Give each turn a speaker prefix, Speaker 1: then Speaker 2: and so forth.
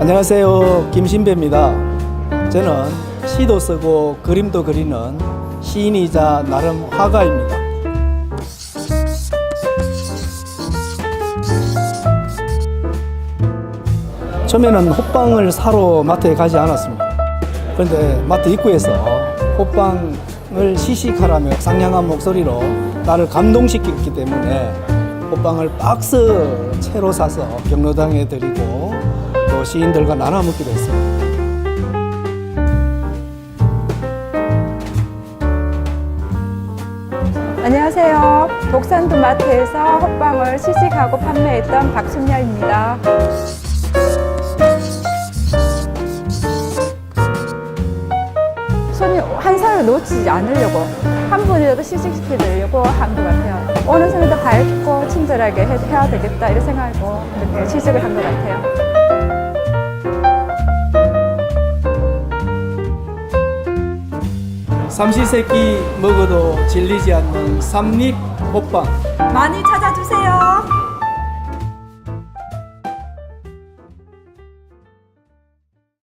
Speaker 1: 안녕하세요. 김신배입니다. 저는 시도 쓰고 그림도 그리는 시인이자 나름 화가입니다. 처음에는 호빵을 사러 마트에 가지 않았습니다. 그런데 마트 입구에서 호빵을 시식하라며 상냥한 목소리로 나를 감동시켰기 때문에 호빵을 박스 채로 사서 경로당에 드리고 또 시인들과 나눠 먹기도 했습니다.
Speaker 2: 안녕하세요. 독산도 마트에서 호빵을 시식하고 판매했던 박순녀입니다. 손이 한 사람을 놓치지 않으려고 한 분이라도 시식시키려고 한 것 같아요. 오는 손에도 밝고 친절하게 해- 해야 되겠다 이런 생각으로 이렇게 시식을 한 것 같아요.
Speaker 1: 삼시세끼 먹어도 질리지 않는 삼립 호빵
Speaker 2: 많이 찾아주세요.